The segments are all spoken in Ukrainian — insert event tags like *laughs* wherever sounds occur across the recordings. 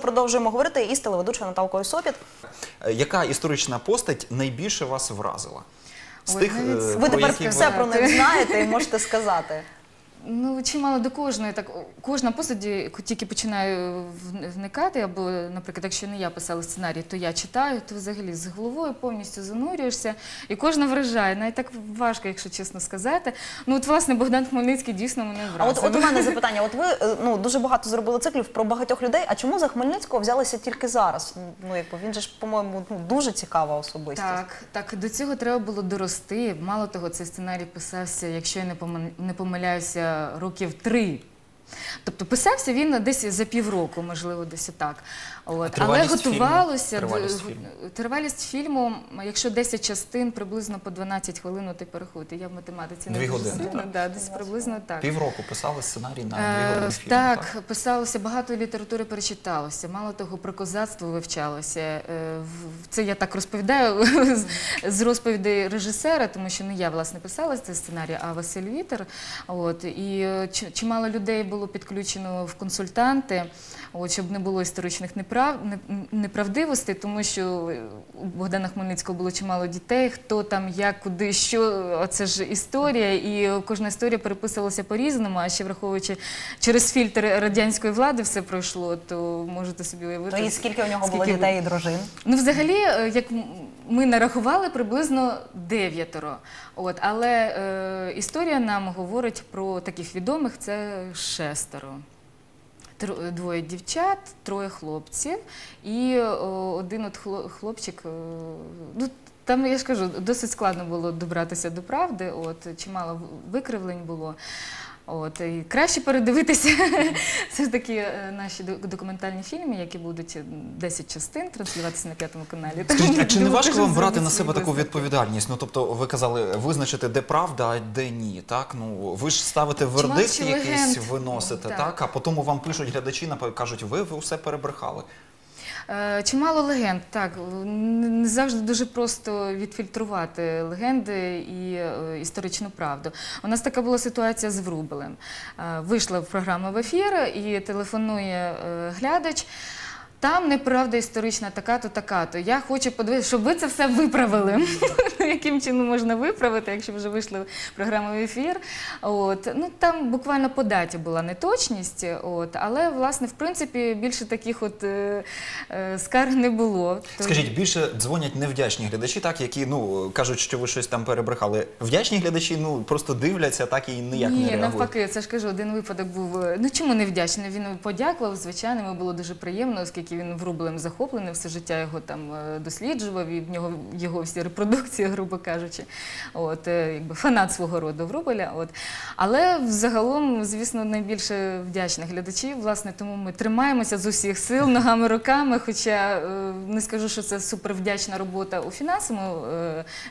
Продовжуємо говорити із телеведучою Наталкою Сопіт. Е, Яка історична постать найбільше вас вразила? З Ой, е, Ви про тепер які все ви- про них знаєте і можете сказати. Ну, чимало до кожної, так кожна посаді, яку тільки починаю вникати, або, наприклад, якщо не я писала сценарій, то я читаю, то взагалі з головою повністю занурюєшся, і кожна вражає. Навіть так важко, якщо чесно сказати. Ну, от, власне, Богдан Хмельницький дійсно мене А от, от у мене *laughs* запитання: от ви е, ну дуже багато зробили циклів про багатьох людей. А чому за Хмельницького взялися тільки зараз? Ну якби він же ж, по-моєму, ну дуже цікава особистість. Так, так, до цього треба було дорости. Мало того, цей сценарій писався, якщо я не помиляюся, років три. Тобто писався він десь за півроку, можливо, десь отак. От. Але готувалося. Тривалість фільму? Тривалість фільму, якщо 10 частин, приблизно по 12 хвилин, і порахуйте. Я в математиці не Дві години, сильно, так? да, десь приблизно так. Півроку писали сценарій на Е, дві години фільму. Так, писалося, багато літератури перечиталося. Мало того, про козацтво вивчалося. Е, Це я так розповідаю *laughs* з- з розповідей режисера, тому що не я власне писала цей сценарій, а Василь Вітер. От і е, чимало людей було підключено в консультанти. От, щоб не було історичних неправ... неправдивостей, тому що у Богдана Хмельницького було чимало дітей, хто там, як, куди, що, це ж історія, і кожна історія переписувалася по-різному, а ще враховуючи через фільтр радянської влади все пройшло, то можете собі уявити. Ну і скільки у нього було дітей і дружин? Ну, взагалі, е, як ми нарахували, приблизно дев'ятеро. От, але е, історія нам говорить про таких відомих це шестеро. Двоє дівчат, троє хлопців, і один от хло- хлопчик. е, Ну, там я ж кажу, досить складно було добратися до правди. От чимало викривлень було. От і краще передивитися *laughs* все ж таки е, наші до- документальні фільми, які будуть е, 10 частин транслюватися на п'ятому каналі. Скажіть, а чи не важко вам брати на себе таку відповідальність? Ну тобто, ви казали визначити, де правда, а де ні. Так ну ви ж ставите вердикт якийсь, виносите, Так. а потім вам пишуть глядачі, кажуть, ви, ви все перебрехали. Е, Чимало легенд, так не завжди дуже просто відфільтрувати легенди і е, історичну правду. У нас така була ситуація з Врубелем. Е, Вийшла програма в ефір і телефонує глядач. Там неправда історична така-то, така-то. Я хочу подивитися, щоб ви це все виправили. Ну, Яким чином можна виправити, якщо вже вийшла програма в ефір? От ну там буквально по даті була неточність, от але власне, в принципі, більше таких от е, е, скарг не було. Скажіть, більше дзвонять невдячні глядачі, так які ну кажуть, що ви щось там перебрехали. Вдячні глядачі ну просто дивляться, так і ніяк Ні, не реагують. навпаки, це ж кажу, один випадок був. е, Ну чому не вдячний? Він подякував, звичайно, йому було дуже приємно, оскільки він врублем захоплений, все життя його там е, досліджував, і в нього його всі репродукції, *laughs* грубо кажучи. От, е, якби фанат свого роду Врубеля. От. Але взагалом, звісно, найбільше вдячних глядачів, власне, тому ми тримаємося з усіх сил, *laughs* ногами, руками. Хоча е, не скажу, що це супервдячна робота у фінансовому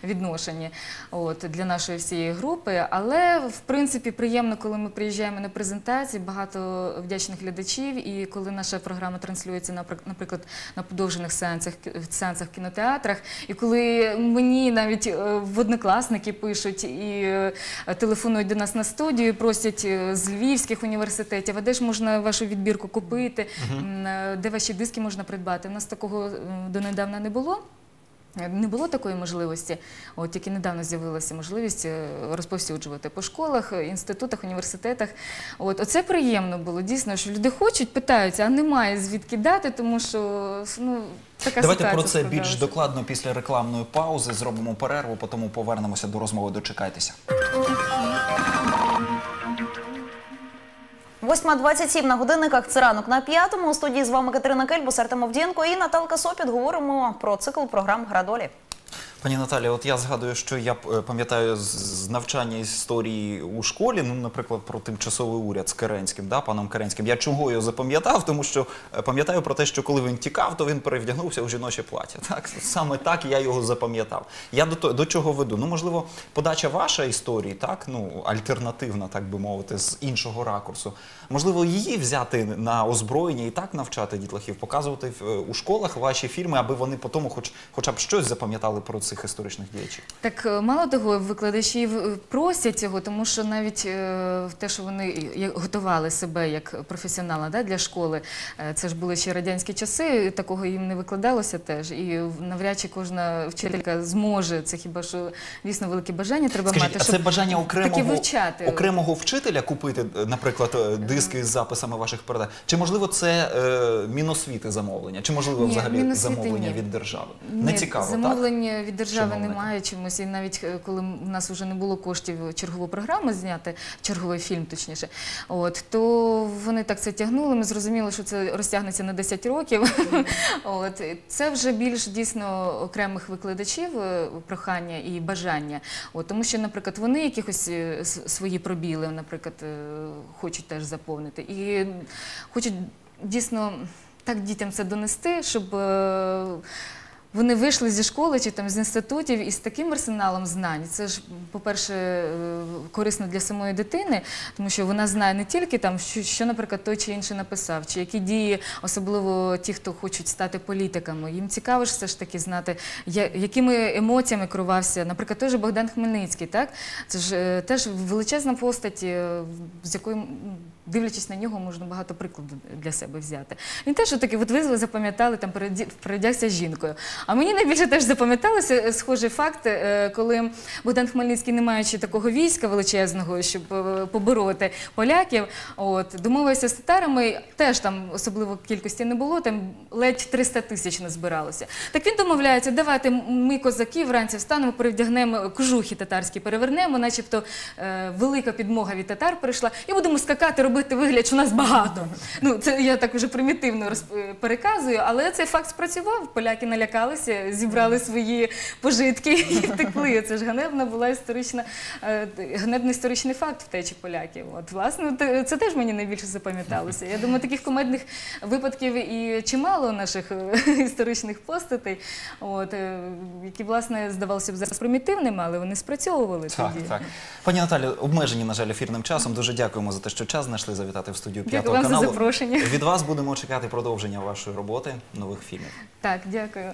відношенні от, для нашої всієї групи. Але в принципі приємно, коли ми приїжджаємо на презентації, багато вдячних глядачів. І коли наша програма транслюється, наприк- наприклад, на подовжених сеансах сеансах в кінотеатрах, і коли мені навіть е, в однокласники пишуть і е, телефонують до нас на студію, і просять е, з львівських університетів, а де ж можна вашу відбірку купити, де ваші диски можна придбати. У нас такого донедавна не було. Не було такої можливості, от тільки недавно з'явилася можливість е, розповсюджувати по школах, е, інститутах, університетах. От оце приємно було. Дійсно, що люди хочуть, питаються, а немає звідки дати, тому що ну така Давайте ситуація про це більш докладно після рекламної паузи. Зробимо перерву, потім повернемося до розмови. Дочекайтеся. 8.27 на годинниках. Це ранок на п'ятому. У студії з вами Катерина Кельбус, Артем Овдєнко і Наталка Сопіт. Говоримо про цикл програм Градолі. Пані Наталі, от я згадую, що я е, пам'ятаю з- навчання історії у школі, ну, наприклад, про тимчасовий уряд з Керенським, да, паном Керенським. Я чого його запам'ятав? Тому що е, пам'ятаю про те, що коли він тікав, то він перевдягнувся у жіноче плаття. *laughs* Так, саме так я його запам'ятав. Я до, до чого веду? Ну, можливо, подача вашої історії, так, ну, альтернативна, так би мовити, з іншого ракурсу. Можливо, її взяти на озброєння і так навчати дітлахів, показувати е, у школах ваші фільми, аби вони по тому хоч, хоча б щось запам'ятали про цей цих історичних діячів? Так е, мало того, викладачі просять цього, тому що навіть е, в те, що вони готували себе як професіонала да, для школи, е, це ж були ще радянські часи, такого їм не викладалося теж. І навряд чи кожна вчителька зможе. Це хіба що дійсно велике бажання треба Скажіть, мати, а це бажання окремого, вивчати. окремого вчителя купити, е, наприклад, е, диски з записами ваших передач? Чи можливо це е, Міносвіти замовлення? Чи можливо Ні, взагалі замовлення ні. від держави? Не цікаво, так? замовлення від держави Чиновника. немає чомусь. І навіть е, коли в нас вже не було коштів чергову програму зняти, черговий фільм, точніше, от то вони так це тягнули. Ми зрозуміли, що це розтягнеться на 10 років. *laughs* От це вже більш дійсно окремих викладачів е, прохання і бажання. От тому, що, наприклад, вони якихось е, свої пробіли, наприклад, хочуть теж заповнити і хочуть дійсно так дітям це донести, щоб. Вони вийшли зі школи чи там з інститутів із таким арсеналом знань. Це ж, по-перше, е, корисно для самої дитини, тому що вона знає не тільки там, що, що, наприклад, той чи інший написав, чи які дії, особливо ті, хто хочуть стати політиками. Їм цікаво ж все ж таки знати, якими емоціями керувався, наприклад, той же Богдан Хмельницький. Так? Це ж е, теж величезна постать, е, з якою. Дивлячись на нього, можна багато прикладів для себе взяти. Він теж таки, от ви запам'ятали, там передягся жінкою. А мені найбільше теж запам'яталося е, схожий факт, е, коли Богдан Хмельницький, не маючи такого війська величезного, щоб е, побороти поляків, от домовився з татарами. Теж там особливо кількості не було, там ледь 300 тисяч назбиралося. Так він домовляється, давайте ми, козаки, вранці встанемо, перевдягнемо кожухи татарські, перевернемо, начебто велика підмога від татар прийшла, і будемо скакати, робити вигляд, що нас багато. Ну це я так вже примітивно розп- переказую, але цей факт спрацював. Поляки налякалися, зібрали свої пожитки і втекли. Це ж ганебна була історична, е, ганебний історичний факт втечі поляків. От власне це теж мені найбільше запам'яталося. Я думаю, таких комедних випадків і чимало наших е, історичних постатей, от е, які власне здавалося б зараз примітивними, але вони спрацьовували Так, тоді. так. Пані Наталі, обмежені, на жаль, ефірним часом. Дуже дякуємо за те, що час знайшли завітати в студію Дякую п'ятого вам за каналу. запрошення. Від вас будемо чекати продовження вашої роботи, нових фільмів. Так, дякую.